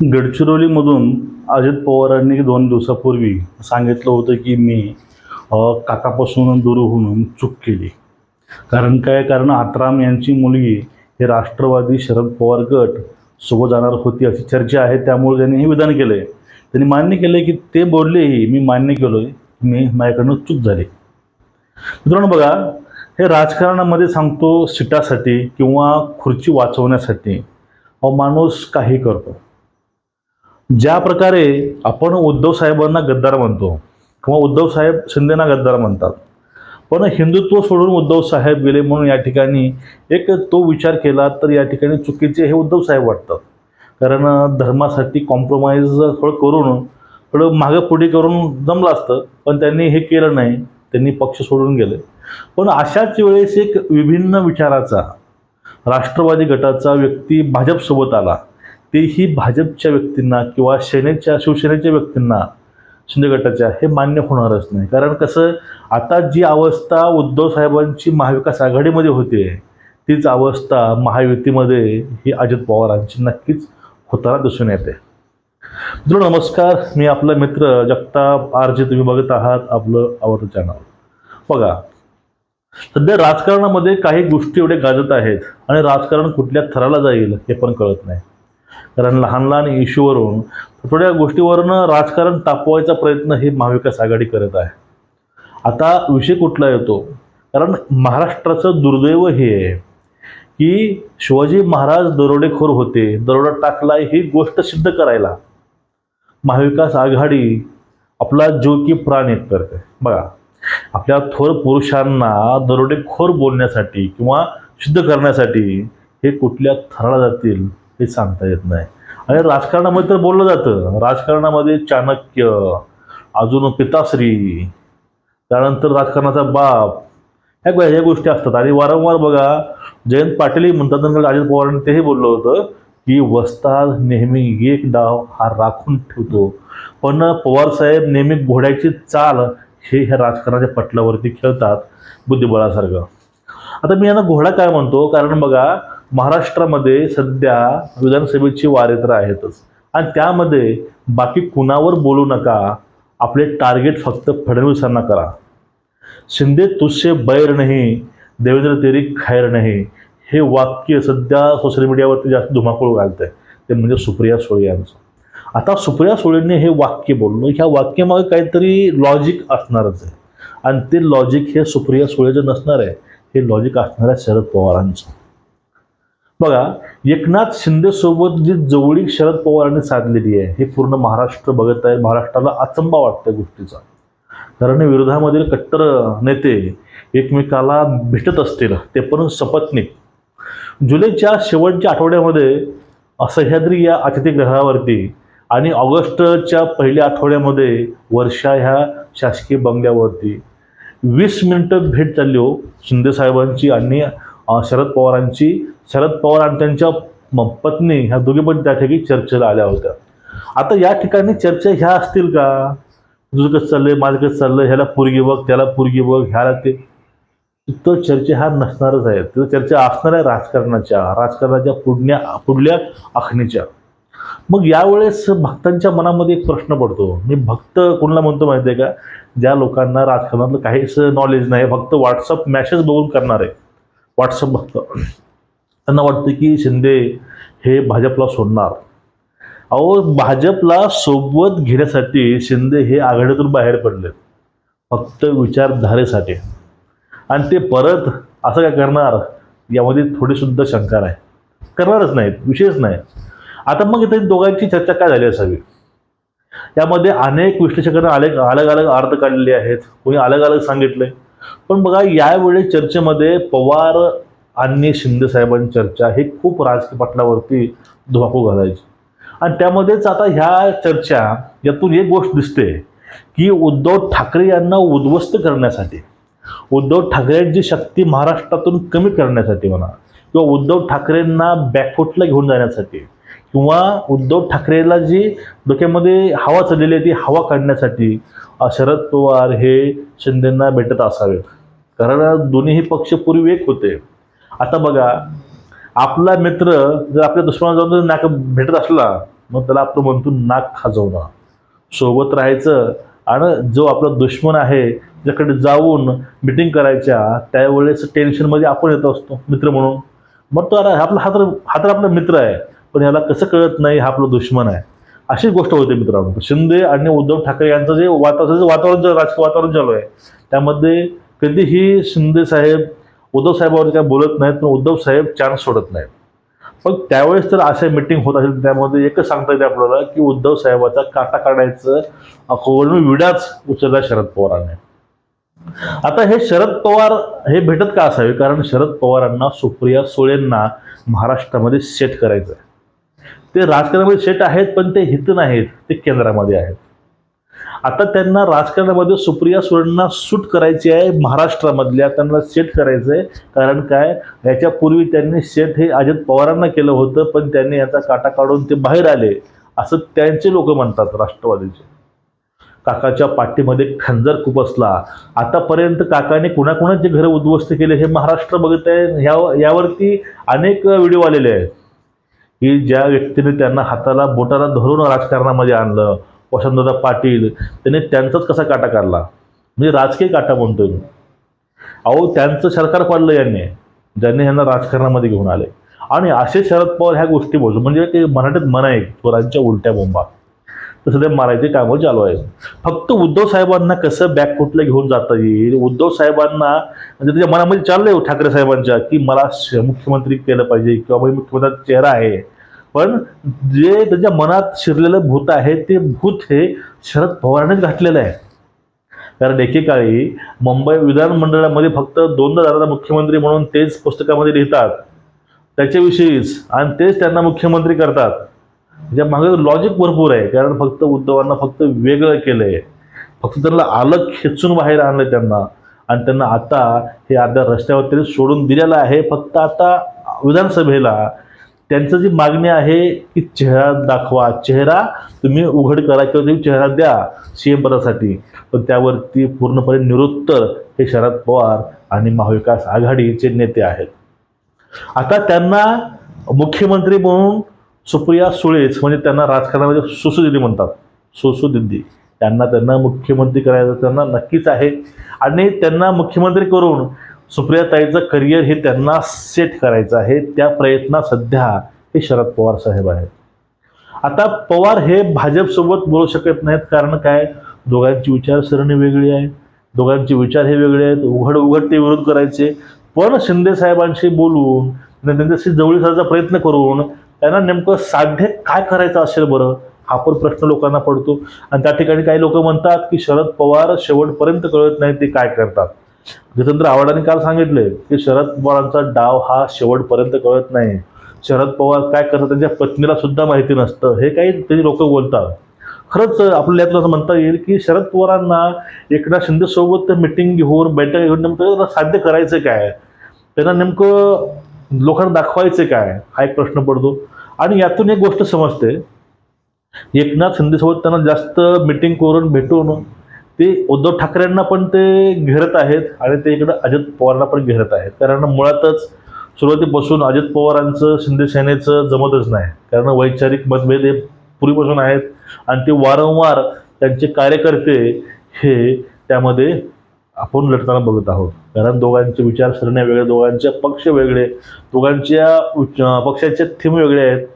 गडचिरोलीमधून अजित पवारांनी दोन दिवसापूर्वी सांगितलं होतं की मी काकापासून दूर होऊन चूक केली. कारण काय? कारण आत्राम यांची मुलगी हे राष्ट्रवादी शरद पवार गट सोबत जाणार होती अशी चर्चा आहे. त्यामुळे त्यांनी हे विधान केलं आहे त्यांनी मान्य केलं आहे की ते बोललेही मी मान्य केलो आहे मी माझ्याकडनं चूक झाली. मित्रांनो बघा हे राजकारणामध्ये सांगतो सीटासाठी किंवा खुर्ची वाचवण्यासाठी अहो माणूस काही करतो. ज्या प्रकारे आपण उद्धव साहेबांना गद्दार म्हणतो किंवा उद्धव साहेब शिंदेना गद्दार म्हणतात पण हिंदुत्व सोडून उद्धव साहेब गेले म्हणून या ठिकाणी एक तो विचार केला तर या ठिकाणी चुकीचे हे उद्धव साहेब वाटतात. कारण धर्मासाठी कॉम्प्रोमाइज थोडं करून थोडं मागं पुढे करून जमलं असतं पण त्यांनी हे केलं नाही त्यांनी पक्ष सोडून गेले. पण अशाच वेळेस एक विभिन्न विचाराचा राष्ट्रवादी गटाचा व्यक्ती भाजपसोबत आला. तेही भाजपच्या व्यक्तींना किंवा सेनेच्या शिवसेनेच्या व्यक्तींना शिंदे गटाच्या हे मान्य होणारच नाही. कारण कसं आता जी अवस्था उद्धव साहेबांची महाविकास आघाडीमध्ये होते तीच अवस्था महायुतीमध्ये ही अजित पवारांची नक्कीच होताना दिसून येते. मित्रांनो नमस्कार. मी आपला मित्र जगताप आर जे तुम्ही बघत आहात आपलं आवडतं चॅनल बघा सध्या राजकारणामध्ये काही गोष्टी एवढे गाजत आहेत आणि राजकारण कुठल्या थराला जाईल हे पण कळत नाही. कारण लहान लहान इश्यूवरून थोड्या गोष्टीवरून राजकारण तापवायचा प्रयत्न हे महाविकास आघाडी करत आहे. आता विषय कुठला येतो? कारण महाराष्ट्राचं दुर्दैव हे आहे की शिवाजी महाराज दरोडेखोर होते दरोडा टाकला ही गोष्ट सिद्ध करायला. महाविकास आघाडी आपला जो की प्राण एक करते. बघा आपल्या थोर पुरुषांना दरोडेखोर बोलण्यासाठी किंवा सिद्ध करण्यासाठी हे कुठल्या थराला जातील? हे सांगता येत नाही. आणि राजकारणामध्ये तर बोललं जातं. राजकारणामध्ये चाणक्य अजून पिताश्री त्यानंतर राजकारणाचा बाप ह्या ह्या गोष्टी असतात. आणि वारंवार बघा जयंत पाटीलही म्हणतात नंतर अजित पवारांनी तेही बोललं होतं की वस्ताद नेहमी एक डाव हा राखून ठेवतो. पण पवारसाहेब नेहमी घोड्याची चाल हे ह्या राजकारणाच्या पटलावरती खेळतात बुद्धिबळासारखं. आता मी यांना घोडा काय म्हणतो? कारण बघा महाराष्ट्रामध्ये सध्या विधानसभेची वारे तर आहेतच. आणि त्यामध्ये बाकी कुणावर बोलू नका आपले टार्गेट फक्त फडणवीसांना करा. शिंदे तुझसे बैर नाही देवेंद्र तेरी खैर नाही. हे वाक्य सध्या सोशल मीडियावरती जास्त धुमाकूळ घालत आहे ते म्हणजे सुप्रिया सुळे यांचं. आता सुप्रिया सुळेंनी हे वाक्य बोललं ह्या वाक्यामागे काहीतरी लॉजिक असणारच आहे. आणि ते लॉजिक हे सुप्रिया सुळेचं नसणार आहे. हे लॉजिक असणार आहे शरद पवारांचं. बघा एकनाथ शिंदेसोबत जी जवळीक शरद पवारांनी साधलेली आहे हे पूर्ण महाराष्ट्र बघत आहे महाराष्ट्राला अचंबा वाटतं गोष्टीचा. कारण विरोधामधील कट्टर नेते एकमेकाला भेटत असतील ते पण सपत्नीक. जुलैच्या शेवटच्या आठवड्यामध्ये सह्याद्री या अतिथीगृहावरती आणि ऑगस्टच्या पहिल्या आठवड्यामध्ये वर्षा ह्या शासकीय बंगल्यावरती वीस मिनिटं भेट चालली हो शिंदे साहेबांची आणि शरद पवारांची शरद पवार आणि त्यांच्या म- पत्नी ह्या दोघी पण त्या ठिकाणी चर्चेला आल्या होत्या. आता या ठिकाणी चर्चा ह्या असतील का? तुझं कसं चाललंय माझं कसं चाललंय ह्याला पुरगी बघ त्याला पुरगी बघ ह्याला ते तिथं चर्चा ह्या नसणारच आहे तिथं चर्चा असणार आहे राजकारणाच्या राजकारणाच्या पुढण्या पुढल्या आखणीच्या. मग यावेळेस भक्तांच्या मनामध्ये एक प्रश्न पडतो. मी भक्त कोणाला म्हणतो माहिती आहे का? ज्या लोकांना राजकारणातलं काहीच नॉलेज नाही फक्त व्हॉट्सअप मॅसेज बघून करणार आहे व्हॉट्सअप भक्त त्यांना वाटतं की शिंदे हे भाजपला सोडणार. अहो भाजपला सोबत घेण्यासाठी शिंदे हे आघाडीतून बाहेर पडले फक्त विचारधारेसाठी. आणि ते परत असं काय करणार? यामध्ये थोडीसुद्धा शंका नाही. करणारच नाहीत. विषयच नाही. आता मग इथे दोघांची चर्चा काय झाली असावी? यामध्ये अनेक विश्लेषकांना अनेक अलग अलग अर्थ काढलेले आहेत. कोणी अलग अलग सांगितले पण बघा यावेळी चर्चेमध्ये पवार आणि शिंदेसाहेबांची चर्चा ही खूप राजकीय पटलावरती धुमाकूळ घालायची. आणि त्यामध्येच आता ह्या चर्चा यातून एक गोष्ट दिसते की उद्धव ठाकरे यांना उद्ध्वस्त करण्यासाठी उद्धव ठाकरेंची शक्ती महाराष्ट्रातून कमी करण्यासाठी म्हणा किंवा उद्धव ठाकरेंना बॅकफुटला घेऊन जाण्यासाठी किंवा उद्धव ठाकरेला जी डोक्यामध्ये हवा चाललेली आहे ती हवा काढण्यासाठी शरद पवार हे शिंदेंना भेटत असावेत. कारण दोन्हीही पक्ष पूर्वी एक होते. आता बघा आपला मित्र जर आपल्या दुश्मनाला जाऊन जर नाक भेटत असला मग त्याला आपलं म्हणतो नाक खाजवणं. सोबत राहायचं आणि जो आपला दुश्मन आहे ज्याकडे जाऊन मिटिंग करायच्या त्यावेळेस टेन्शनमध्ये आपण येत असतो मित्र म्हणून. मग तो अरे आपला हा तर हा तर आपला मित्र आहे. पण याला कसं कळत नाही हा आपला दुश्मन आहे. अशी गोष्ट होते मित्रांनो. शिंदे आणि उद्धव ठाकरे यांचं जे वातावरण वातावरण राजकीय वातावरण चालू आहे त्यामध्ये कधीही शिंदे साहेब उद्धव साहेबांवर काय बोलत नाहीत पण उद्धव साहेब चान्स सोडत नाहीत. पण त्यावेळेस तर अशा मिटिंग होत असेल त्यामध्ये एकच सांगता येते आपल्याला की उद्धव साहेबाचा काटा काढायचं कोण विडाच उचलला शरद पवारांनी. आता हे शरद पवार हे भेटत का असावे? कारण शरद पवारांना सुप्रिया सुळेंना महाराष्ट्रामध्ये सेट करायचं आहे ते राजकारणामध्ये सेट आहेत पण ते हित नाहीत. ते केंद्रामध्ये आहेत. आता त्यांना राजकारणामध्ये सुप्रिया सुळेंना सूट करायची आहे महाराष्ट्रामधल्या. त्यांना सेट करायचं आहे कारण काय? याच्यापूर्वी त्यांनी सेट हे अजित पवारांना केलं होतं पण त्यांनी याचा काटा काढून ते बाहेर आले. असं त्यांचे लोक म्हणतात राष्ट्रवादीचे. काकाच्या पाठीमध्ये खंजर खुपसला आतापर्यंत काकाने कुणाकुणाचे घरं उद्ध्वस्त केले हे महाराष्ट्र बघत आहे. ह्या यावरती अनेक व्हिडिओ आलेले आहेत. की ज्या व्यक्तीने त्यांना हाताला बोटाला धरून राजकारणामध्ये आणलं वसंतदादा पाटील त्याने त्यांचाच कसा काटा काढला? म्हणजे राजकीय काटा म्हणतोय मी. अहो त्यांचं सरकार पाडलं यांनी ज्यांनी ह्यांना राजकारणामध्ये घेऊन आले. आणि असे शरद पवार ह्या गोष्टी बोलतो. म्हणजे ते मराठीत मना आहे चोरांच्या उलट्या बोंबा. तसं सध्या मारायचे कामं चालू आहे फक्त उद्धव साहेबांना कसं बॅकफुटला घेऊन जाता येईल? उद्धव साहेबांना म्हणजे त्याच्या मनामध्ये चाललंय हो ठाकरे साहेबांच्या की मला श- मुख्यमंत्री केलं पाहिजे किंवा मी मुख्यमंत्र्याचा चेहरा आहे. पण जे त्याच्या मनात शिरलेलं भूत आहे ते भूत हे शरद पवारांनीच घातलेलं आहे. कारण एकेकाळी मुंबई विधानमंडळामध्ये फक्त दोनदा झालेला मुख्यमंत्री म्हणून तेच पुस्तकामध्ये लिहितात. त्याच्याविषयीच. आणि तेच त्यांना मुख्यमंत्री करतात. ज्या मागे लॉजिक भरपूर आहे कारण फक्त उद्धवांना फक्त वेगळं केलं आहे फक्त त्यांना आलं खेचून बाहेर आणलं त्यांना. आणि त्यांना आता हे अर्ध्या रस्त्यावर तरी सोडून दिलेलं आहे फक्त आता विधानसभेला त्यांचं जी मागणी आहे की चेहरा दाखवा चेहरा तुम्ही उघड करा किंवा तुम्ही चेहरा द्या सीएम पदासाठी. पण त्यावरती पूर्णपणे निरुत्तर हे शरद पवार आणि महाविकास आघाडीचे नेते आहेत. आता त्यांना मुख्यमंत्री म्हणून सुप्रिया सुळेच म्हणजे त्यांना राजकारणामध्ये सुसुदिदी म्हणतात. सुसुदिदी त्यांना त्यांना मुख्यमंत्री करायचं त्यांना नक्कीच आहे. आणि त्यांना मुख्यमंत्री करून सुप्रियाताईचं करिअर हे त्यांना सेट करायचं आहे. त्या प्रयत्नात सध्या हे शरद पवार साहेब आहेत. आता पवार हे भाजपसोबत बोलू शकत नाहीत. कारण काय? दोघांची विचारसरणी वेगळी आहे. दोघांचे विचार हे वेगळे आहेत. उघड उघड ते विरोध करायचे. पण शिंदे साहेबांशी बोलून त्यांच्याशी जवळीसाचा प्रयत्न करून त्यांना नेमकं साध्य काय करायचं असेल बरं? हा पण प्रश्न लोकांना पडतो. आणि त्या ठिकाणी काही लोक म्हणतात की शरद पवार शेवटपर्यंत कळत नाही ते काय करतात. जितेंद्र आव्हाडांनी काल सांगितले की शरद पवारांचा डाव हा शेवटपर्यंत कळत नाही. शरद पवार काय करतात त्यांच्या पत्नीला सुद्धा माहिती नसतं. हे काही ते लोक बोलतात. खरंच आपल्याला यातलं असं म्हणता येईल की शरद पवारांना एकनाथ शिंदेसोबत मिटिंग घेऊन बैठक घेऊन नेमकं साध्य करायचं काय? त्यांना नेमकं लोकांना दाखवायचं काय? हा एक प्रश्न पडतो. आणि यातून एक गोष्ट समजते. एकनाथ शिंदेसोबत त्यांना जास्त मिटिंग करून भेटून ते उद्धव ठाकरेंना पण ते घेरत आहेत आणि ते इकडं अजित पवारांना पण घेरत आहेत. कारण मुळातच सुरुवातीपासून अजित पवारांचं शिंदे सेनेचं जमतच नाही. कारण वैचारिक मतभेद हे पूर्वीपासून आहेत. आणि ते वारंवार त्यांचे कार्यकर्ते हे त्यामध्ये आपण लढताना बघत आहोत. कारण दोघांचे विचारसरण्या वेगळे दोघांचे पक्ष वेगळे दोघांच्या पक्षाचे थीम वेगळे आहेत.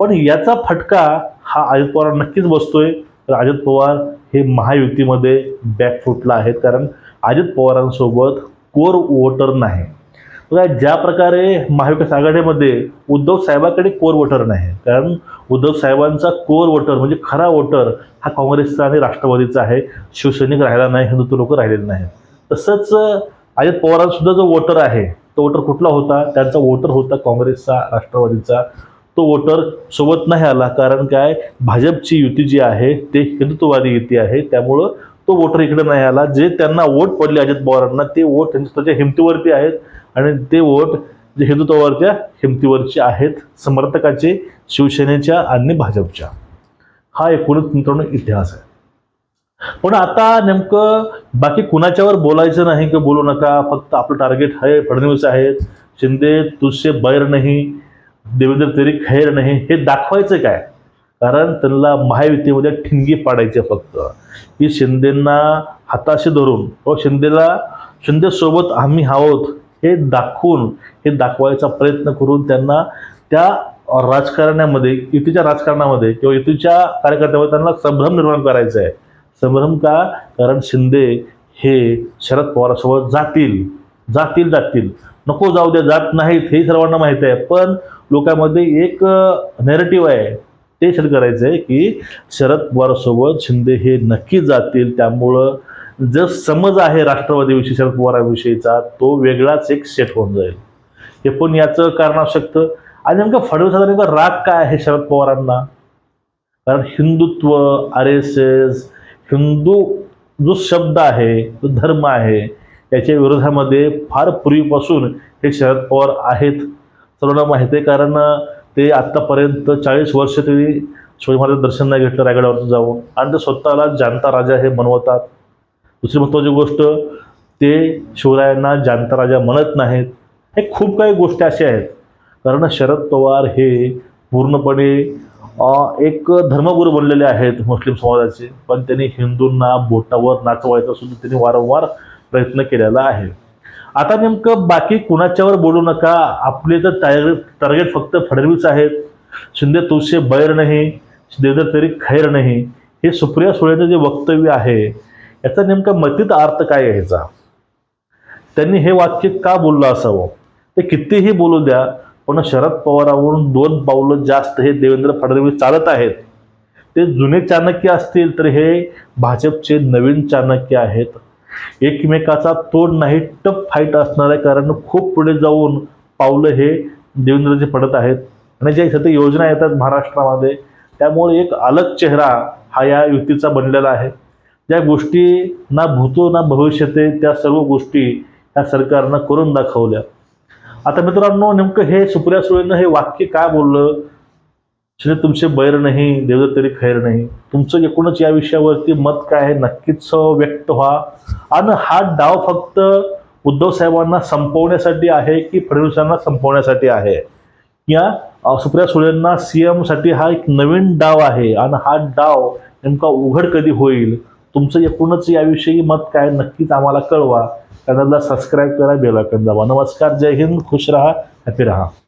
पण याचा फटका हा अजित पवार नक्कीच बसतोय. तर अजित पवार हे महायुतीमध्ये बॅकफुटला आहेत. कारण अजित पवारांसोबत कोर वोटर नाही. ज्या प्रकारे महाविकास आघाडीमध्ये उद्धव साहेबाकडे कोर वोटर नाही. कारण उद्धव साहेबांचा कोर वोटर म्हणजे खरा वोटर हा काँग्रेसचा आणि राष्ट्रवादीचा आहे. शिवसैनिक राहिला नाही हिंदुत्व लोक राहिलेले नाहीत. तसंच अजित पवारांसुद्धा जो वोटर आहे तो वोटर कुठला होता? त्यांचा वोटर होता काँग्रेसचा राष्ट्रवादीचा. तो वोटर सोबत नाही आला. कारण काय? भाजपची युती जी आहे ते हिंदुत्ववादी युती आहे. त्यामुळं तो वोटर इकडे नाही आला. जे त्यांना वोट पडले अजित पवारांना ते वोट त्यांच्या स्वतःच्या हिमतीवरती आहेत. आणि ते वोट जे हिंदुत्वावरच्या हिमतीवरचे आहेत समर्थकाचे शिवसेनेच्या आणि भाजपच्या. हा एकूणच मित्रांनो इतिहास आहे. पण आता नेमकं बाकी कुणाच्यावर बोलायचं नाही की बोलू नका फक्त आपलं टार्गेट आहे फडणवीस आहेत शिंदे तुझसे बैर नाही देवेंद्र तेरी खैर नाही हे दाखवायचं काय? कारण त्यांना महायुतीमध्ये ठिणगी पाडायचे फक्त. की शिंदेना हाताशी धरून व शिंदेला शिंदेसोबत आम्ही आहोत हे दाखवून हे दाखवायचा प्रयत्न करून त्यांना त्या राजकारण्यामध्ये युतीच्या राजकारणामध्ये किंवा युतीच्या कार्यकर्त्यामध्ये त्यांना संभ्रम निर्माण करायचा आहे. संभ्रम का? कारण शिंदे हे शरद पवारासोबत जातील. जातील जातील. नको जाऊ द्या जात नाहीत हे सर्वांना माहीत आहे. पण लोकांमध्ये एक नेरेटिव्ह आहे. ते शेअर करायचं आहे की शरद पवारसोबत शिंदे हे नक्की जातील. त्यामुळं जो समज आहे राष्ट्रवादीविषयी शरद पवाराविषयीचा तो वेगळाच एक सेट होऊन जाईल. हे पण याचं कारण असू शकतं आणि नेमकं फडणवीसाचा नेमका राग काय आहे शरद पवारांना? कारण Hindutva R S S Hindu जो शब्द आहे जो धर्म आहे याच्या विरोधामध्ये फार पूर्वीपासून हे शरद पवार आहेत. सर्वांना माहिती आहे कारण ते आत्तापर्यंत चाळीस वर्ष तरी शिवाजी महाराज दर्शन नाही घेतलं रायगडावरती जाऊन. आणि ते स्वतःला जानता राजा हे म्हणवतात दुसरी महत्त्वाची गोष्ट ते शिवरायांना जानता राजा म्हणत नाहीत. हे खूप काही गोष्टी अशा आहेत. कारण शरद पवार हे पूर्णपणे एक धर्मगुरू बनलेले आहेत मुस्लिम समाजाचे पण त्यांनी हिंदूंना बोटावर नाचवायचा सुद्धा त्यांनी वारंवार प्रयत्न केलेला आहे. आता नेमकं बाकी कुणाच्यावर बोलू नका. आपले तर टार्गेट टार्गेट फक्त फडणवीस आहेत. शिंदे तुझसे बैर नाही. देवदर तरी खैर नाही. हे सुप्रिया सुळेचं जे वक्तव्य आहे याचा नेमका मतीत अर्थ काय यायचा त्यांनी हे वाक्य का बोललं असावं? ते कितीही बोलू द्या पण शरद पवारावरून दोन पावलं जास्त हे देवेंद्र फडणवीस चालत आहेत. ते जुने चाणक्य असतील तर हे भाजपचे नवीन चाणक्य आहेत. एकमेकाचा तोड नाही टप फाईट असणार आहे कारण खूप पुढे जाऊन पावलं हे देवेंद्रजी पडत आहेत. आणि ज्या सध्या योजना येतात महाराष्ट्रामध्ये त्यामुळे एक अलग चेहरा हा या युतीचा बनलेला आहे. ज्या गोष्टी ना भूतो ना भविष्यते त्या सर्व गोष्टी या सरकारनं करून दाखवल्या. आता मित्रांनो नेमकं हे सुप्रिया सुळेनं हे वाक्य काय बोललं? श्री तुमचे बैर नाही देवदत्त तरी खैर नाही. तुमचं एकूणच या विषयावरती मत काय आहे? नक्कीच व्यक्त व्हा. आणि हा डाव फक्त उद्धव साहेबांना संपवण्यासाठी आहे की फडणवीसांना संपवण्यासाठी आहे? या सुप्रिया सुळेंना सी हा एक नवीन डाव आहे. आणि हा डाव नेमका उघड कधी होईल? तुमचं एकूणच याविषयी मत काय नक्कीच आम्हाला कळवा. चॅनलला सबस्क्राईब करा बेलाकन दाबा. नमस्कार जय हिंद खुश रहा हॅपी रहा.